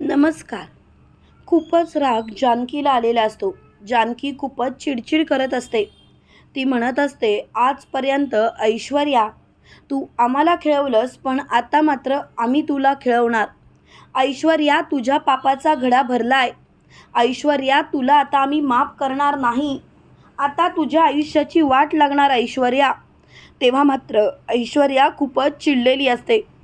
नमस्कार. खूपच राग जानकीला आलेला असतो. जानकी खूपच चिडचिड करत असते. ती म्हणत असते आजपर्यंत ऐश्वर्या तू आम्हाला खेळवलंस पण आता मात्र आम्ही तुला खेळवणार. ऐश्वर्या तुझ्या पापाचा घडा भरलाय. ऐश्वर्या तुला आता आम्ही माफ करणार नाही. आता तुझ्या आयुष्याची वाट लागणार ऐश्वर्या. तेव्हा मात्र ऐश्वर्या खूपच चिडलेली असते.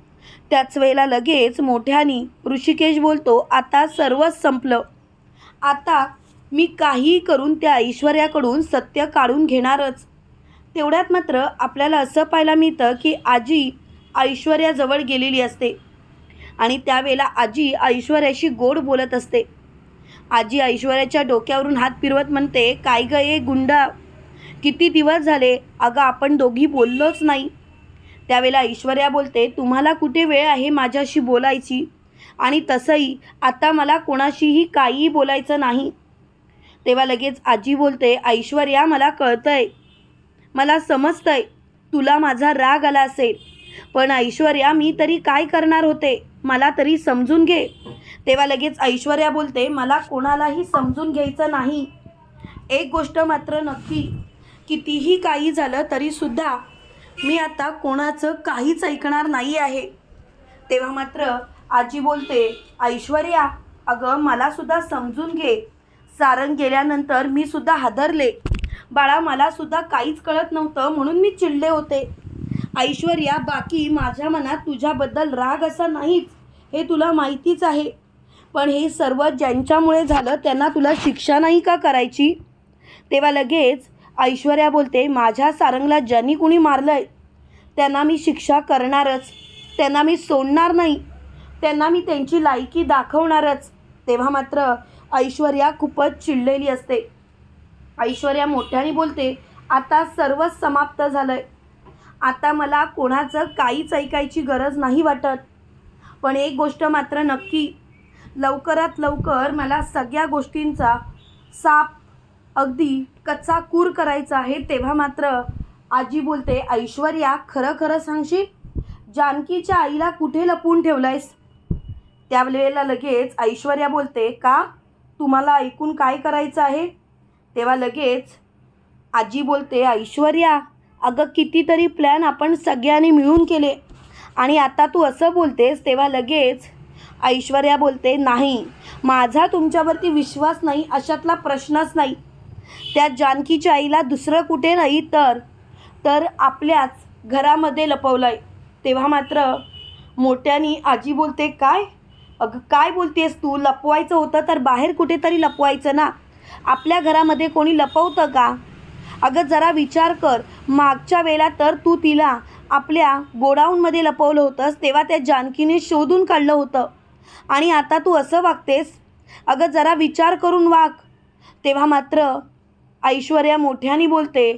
त्याच वेळेला लगेच मोठ्यानी ऋषिकेश बोलतो आता सर्वच संपलं. आता मी काहीही करून त्या ऐश्वर्याकडून सत्य काढून घेणारच. तेवढ्यात मात्र आपल्याला असं पाहायला मिळतं की आजी ऐश्वर्याजवळ गेलेली असते आणि त्यावेळेला आजी ऐश्वर्याशी गोड बोलत असते. आजी ऐश्वर्याच्या डोक्यावरून हात फिरवत म्हणते काय ग ये गुंडा? किती दिवस झाले? अगं आपण दोघी बोललोच नाही. त्यावेळेला ऐश्वर्या बोलते तुम्हाला कुठे वेळ आहे माझ्याशी बोलायची? आणि तसंही आता मला कोणाशीही काहीही बोलायचं नाही. तेव्हा लगेच आजी बोलते ऐश्वर्या मला कळतंय. मला समजतंय. तुला माझा राग आला असेल. पण ऐश्वर्या मी तरी काय करणार होते? मला तरी समजून घे. तेव्हा लगेच ऐश्वर्या बोलते मला कोणालाही समजून घ्यायचं नाही. एक गोष्ट मात्र नक्की. कितीही काही झालं तरीसुद्धा मी आता कोणाचं काहीच ऐकणार नाही आहे. तेव्हा मात्र आजी बोलते ऐश्वर्या अगं मलासुद्धा समजून घे. सारंग गेल्यानंतर मी सुद्धा हादरले. बाळा मलासुद्धा काहीच कळत नव्हतं म्हणून मी चिडले होते. ऐश्वर्या बाकी माझ्या मनात तुझ्याबद्दल राग असा नाहीच. हे तुला माहितीच आहे. पण हे सर्व ज्यांच्यामुळे झालं त्यांना तुला शिक्षा नाही का करायची? तेव्हा लगेच ऐश्वर्या बोलते माझ्या सारंगला ज्यांनी कुणी मारलंय त्यांना मी शिक्षा करणारच. त्यांना मी सोडणार नाही. त्यांना मी त्यांची लायकी दाखवणारच. तेव्हा मात्र ऐश्वर्या खूपच चिडलेली असते. ऐश्वर्या मोठ्याने बोलते आता सर्वच समाप्त झालंय. आता मला कोणाचं काहीच ऐकायची गरज नाही वाटत. पण एक गोष्ट मात्र नक्की. लवकरात लवकर मला सगळ्या गोष्टींचा साप अगदी कच्चा कूर करायचा आहे तेव्हा मात्र आजी बोलते ऐश्वर्या खरं खरं सांगशील? जानकीच्या आईला कुठे लपवून ठेवलायस? त्यावेळेला लगेच ऐश्वर्या बोलते का? तुम्हाला ऐकून काय करायचं आहे? तेव्हा लगेच आजी बोलते ऐश्वर्या अगं कितीतरी प्लॅन आपण सगळ्यांनी मिळून केले आणि आता तू असं बोलतेस तेव्हा लगेच ऐश्वर्या बोलते नाही माझा तुमच्यावरती विश्वास नाही अशातला प्रश्नच नाही. त्या जानकीच्या आईला दुसरं कुठे नाही तर तर आपल्याच घरामध्ये लपवलं आहे तेव्हा मात्र मोठ्यानी आजी बोलते काय? अगं काय बोलतेस तू? लपवायचं होतं तर बाहेर कुठेतरी लपवायचं ना? आपल्या घरामध्ये कोणी लपवतं का? अगं जरा विचार कर. मागच्या वेळेला तर तू तिला आपल्या गोडाऊनमध्ये लपवलं होतंस तेव्हा त्या जानकीने शोधून काढलं होतं. आणि आता तू असं वागतेस? अगं जरा विचार करून वाग. तेव्हा मात्र ऐश्वर्या मोठ्याने बोलते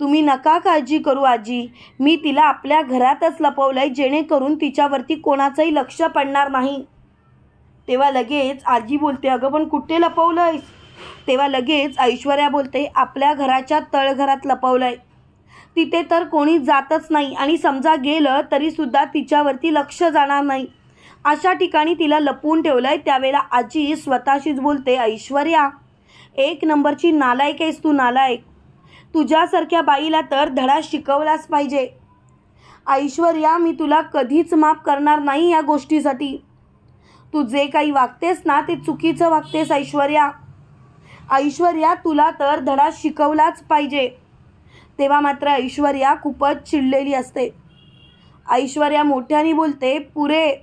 तुम्ही नका काळजी करू आजी. मी तिला आपल्या घरातच लपवलं आहे जेणेकरून तिच्यावरती कोणाचंही लक्ष पडणार नाही. तेव्हा लगेच आजी बोलते अगं पण कुठे लपवलं आहेस तेव्हा लगेच ऐश्वर्या बोलते आपल्या घराच्या तळघरात लपवलं आहे तिथे तर कोणी जातच नाही आणि समजा गेलं तरीसुद्धा तिच्यावरती लक्ष जाणार नाही. अशा ठिकाणी तिला लपवून ठेवलं आहे त्यावेळेला आजी स्वतःशीच बोलते ऐश्वर्या एक नंबरची नालायक आहेस तू नालायक. तुझ्यासारख्या बाईला तर धडा शिकवलाच पाहिजे. ऐश्वर्या मी तुला कधीच माफ करणार नाही या गोष्टीसाठी. तू जे काही वागतेस ना ते चुकीचं वागतेस ऐश्वर्या. ऐश्वर्या तुला तर धडा शिकवलाच पाहिजे. तेव्हा मात्र ऐश्वर्या खूपच चिडलेली असते. ऐश्वर्या मोठ्याने बोलते पुरे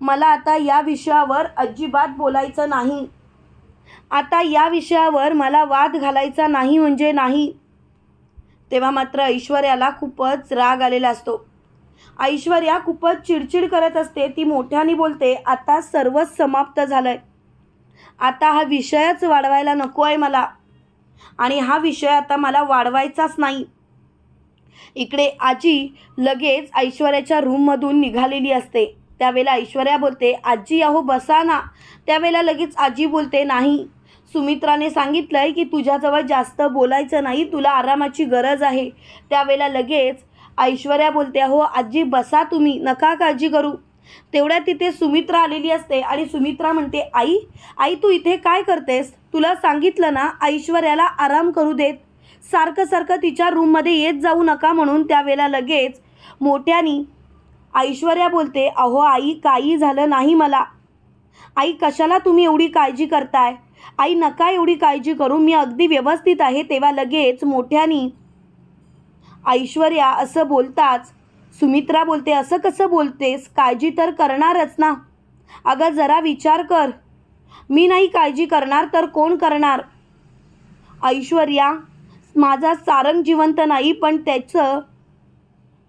मला आता या विषयावर अजिबात बोलायचं नाही. आता या विषयावर मला वाद घालायचा नाही म्हणजे नाही. तेव्हा मात्र ऐश्वर्याला खूपच राग आलेला असतो. ऐश्वर्या खूपच चिडचिड करत असते ती मोठ्याने बोलते आता सर्वच समाप्त झालं आहे आता हा विषयच वाढवायला नको आहे मला. आणि हा विषय आता मला वाढवायचाच नाही. इकडे आजी लगेच ऐश्वर्याच्या रूममधून निघालेली असते. त्यावेळेला ऐश्वर्या बोलते आजी अहो बसा ना. त्यावेळेला लगेच आजी बोलते नाही. सुमित्राने सांगितलं आहे की तुझ्याजवळ जास्त बोलायचं नाही तुला आरामाची गरज आहे. त्यावेळेला लगेच ऐश्वर्या बोलते अहो आजी बसा तुम्ही नका काळजी करू. तेवढ्या तिथे सुमित्रा आलेली असते आणि सुमित्रा म्हणते आई आई तू इथे काय करतेस? तुला सांगितलं ना ऐश्वर्याला आराम करू देत. सारखं सारखं तिच्या रूममध्ये येत जाऊ नका म्हणून त्यावेळेला लगेच मोठ्यानी ऐश्वर्या बोलते अहो आई काही झालं नाही मला. आई कशाला तुम्ही एवढी काळजी करताय? आई नका एवढी काळजी करू. मी अगदी व्यवस्थित आहे. तेव्हा लगेच मोठ्यानी ऐश्वर्या असं बोलताच सुमित्रा बोलते असं कसं बोलतेस? काळजी तर करणारच ना. अगं जरा विचार कर. मी नाही काळजी करणार तर कोण करणार? ऐश्वर्या माझा सारंग जिवंत नाही पण त्याचं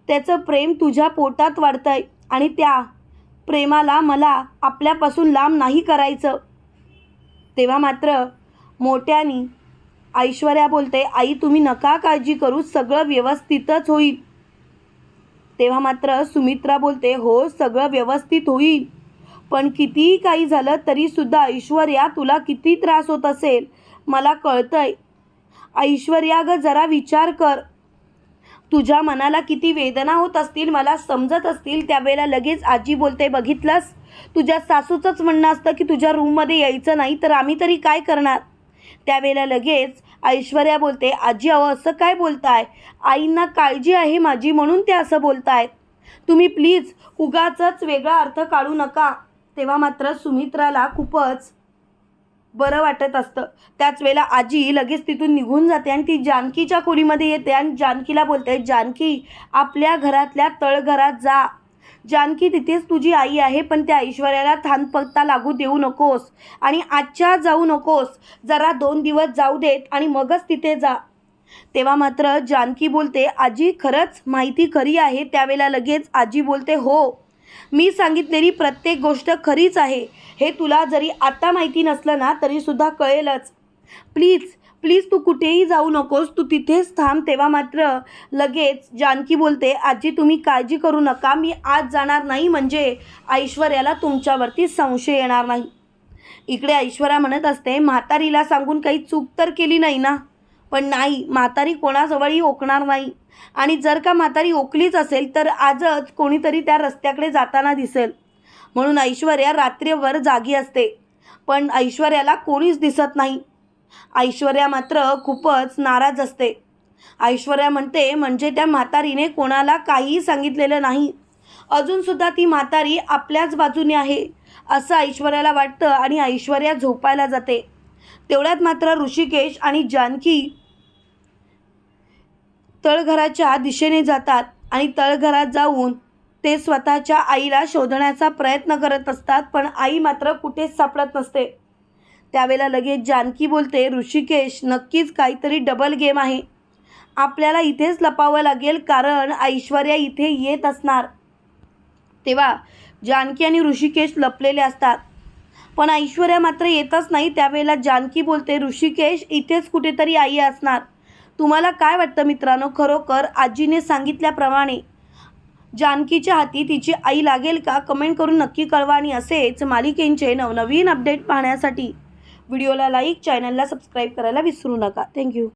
त्याचं प्रेम तुझ्या पोटात वाढतंय आणि त्या प्रेमाला मला आपल्यापासून लांब नाही करायचं. तेव्हा मात्र मोठ्यानी ऐश्वर्या बोलते आई तुम्ही नका काळजी करू सगळं व्यवस्थितच होईल. तेव्हा मात्र सुमित्रा बोलते हो सगळं व्यवस्थित होईल. पण कितीही काही झालं तरीसुद्धा ऐश्वर्या तुला किती त्रास होत असेल? मला कळतंय. ऐश्वर्या ग जरा विचार कर. तुझ्या मनाला किती वेदना होत असतील मला समजत असतील त्यावेळेला लगेच आजी बोलते बघितलंस? तुझ्या सासूचंच म्हणणं असतं की तुझ्या रूममध्ये यायचं नाही तर आम्ही तरी काय करणार? त्यावेळेला लगेच ऐश्वर्या बोलते आजी अहो असं काय बोलताय? आईंना काळजी आहे माझी म्हणून ते असं बोलतायत. तुम्ही प्लीज उगाचच वेगळा अर्थ काढू नका. तेव्हा मात्र सुमित्राला खूपच बरं वाटत असतं. त्याच वेळेला आजी लगेच तिथून निघून जाते आणि ती जानकीच्या खोलीमध्ये येते आणि जानकीला बोलते जानकी आपल्या घरातल्या तळघरात जा. जानकी तिथेच तुझी आई आहे पण त्या ऐश्वर्याला थानपत्ता लागू देऊ नकोस आणि आजच्या जाऊ नकोस. जरा दोन दिवस जाऊ देत आणि मगच तिथे जा. तेव्हा मात्र जानकी बोलते आजी खरंच माहिती खरी आहे. त्यावेळेला लगेच आजी बोलते हो मी सांगितलेली प्रत्येक गोष्ट खरीच आहे. हे तुला जरी आत्ता माहिती नसलं ना तरीसुद्धा कळेलच. प्लीज प्लीज तू कुठेही जाऊ नकोस तू तिथेच थांब तेव्हा मात्र लगेच जानकी बोलते आजी तुम्ही काळजी करू नका मी आज जाणार नाही म्हणजे ऐश्वर्याला तुमच्यावरती संशय येणार नाही. इकडे ऐश्वर्या म्हणत असते म्हातारीला सांगून काही चूक तर केली नाही ना? पण नाही म्हातारी कोणाजवळही ओकणार नाही. आणि जर का म्हातारी ओकलीच असेल तर आजच कोणीतरी त्या रस्त्याकडे जाताना दिसेल. म्हणून ऐश्वर्या रात्रीवर जागी असते. पण ऐश्वर्याला कोणीच दिसत नाही. ऐश्वर्या मात्र खूपच नाराज असते. ऐश्वर्या म्हणते म्हणजे त्या म्हातारीने कोणाला काहीही सांगितलेलं नाही. अजूनसुद्धा ती म्हातारी आपल्याच बाजूने आहे. असं ऐश्वर्याला वाटतं आणि ऐश्वर्या झोपायला जाते. तेवढ्यात मात्र ऋषिकेश आणि जानकी तळघराच्या दिशेने जातात आणि तळघरात जाऊन ते स्वतःच्या आईला शोधण्याचा प्रयत्न करत असतात पण आई मात्र कुठेच सापडत नसते. त्यावेळेला लगेच जानकी बोलते ऋषिकेश नक्कीच काहीतरी डबल गेम आहे. आपल्याला इथेच लपावं लागेल कारण ऐश्वर्या इथे येत असणार. तेव्हा जानकी आणि ऋषिकेश लपलेले असतात. पण ऐश्वर्या मात्र येतच नाही. त्यावेळेला जानकी बोलते ऋषिकेश इथेच कुठेतरी आई असणार. तुम्हाला काय वाटतं मित्रांनो? खरोखर आजीने सांगितल्याप्रमाणे जानकीच्या हाती तिची आई लागेल का? कमेंट करून नक्की कळवा आणि असेच मालिकेंचे नवनवीन अपडेट पाहण्यासाठी व्हिडिओला लाईक चॅनलला सबस्क्राईब करायला विसरू नका. थँक्यू